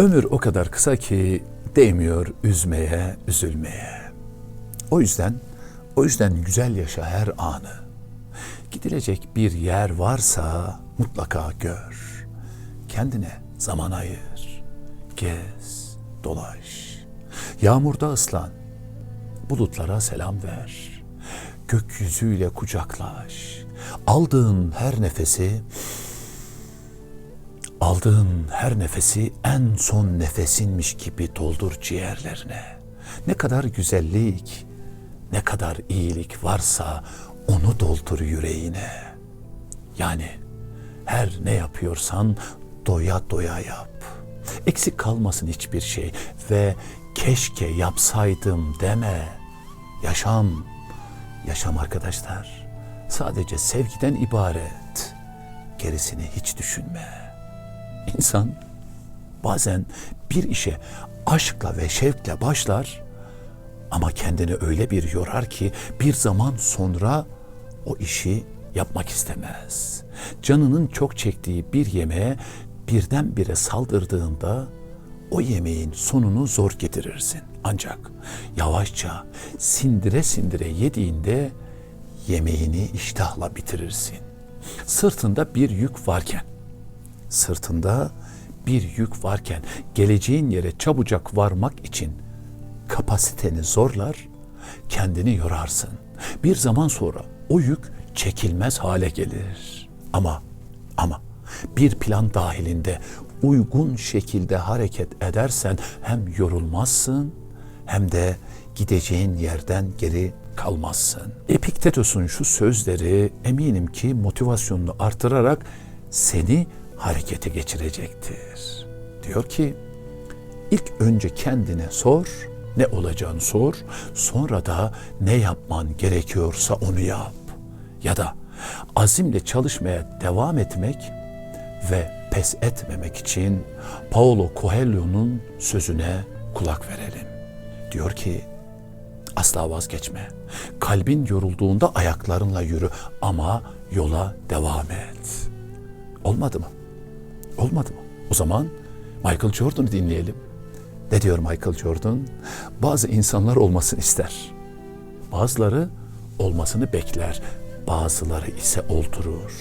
Ömür o kadar kısa ki değmiyor üzmeye, üzülmeye. O yüzden, o yüzden güzel yaşa her anı. Gidilecek bir yer varsa mutlaka gör. Kendine zaman ayır. Gez, dolaş. Yağmurda ıslan. Bulutlara selam ver. Gökyüzüyle kucaklaş. Aldığın her nefesi Aldığın her nefesi en son nefesinmiş gibi doldur ciğerlerine. Ne kadar güzellik, ne kadar iyilik varsa onu doldur yüreğine. Yani her ne yapıyorsan doya doya yap. Eksik kalmasın hiçbir şey ve keşke yapsaydım deme. Yaşam, yaşam arkadaşlar sadece sevgiden ibaret. Gerisini hiç düşünme. İnsan bazen bir işe aşkla ve şevkle başlar ama kendini öyle bir yorar ki bir zaman sonra o işi yapmak istemez. Canının çok çektiği bir yemeğe birdenbire saldırdığında o yemeğin sonunu zor getirirsin. Ancak yavaşça sindire sindire yediğinde yemeğini iştahla bitirirsin. Sırtında bir yük varken sırtında bir yük varken geleceğin yere çabucak varmak için kapasiteni zorlar, kendini yorarsın. Bir zaman sonra o yük çekilmez hale gelir. Ama ama bir plan dahilinde uygun şekilde hareket edersen hem yorulmazsın hem de gideceğin yerden geri kalmazsın. Epiktetos'un şu sözleri eminim ki motivasyonunu artırarak seni harekete geçirecektir. Diyor ki ilk önce kendine sor, ne olacağını sor, sonra da ne yapman gerekiyorsa onu yap. Ya da azimle çalışmaya devam etmek ve pes etmemek için Paulo Coelho'nun sözüne kulak verelim. Diyor ki asla vazgeçme. Kalbin yorulduğunda ayaklarınla yürü ama yola devam et. Olmadı mı? Olmadı mı? O zaman Michael Jordan'ı dinleyelim. Ne diyor Michael Jordan? Bazı insanlar olmasını ister. Bazıları olmasını bekler. Bazıları ise oldurur.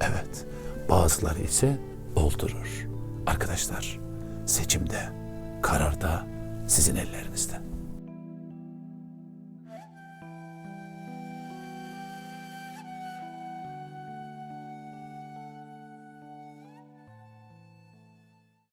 Evet, bazıları ise oldurur. Arkadaşlar, seçimde, kararda sizin ellerinizde.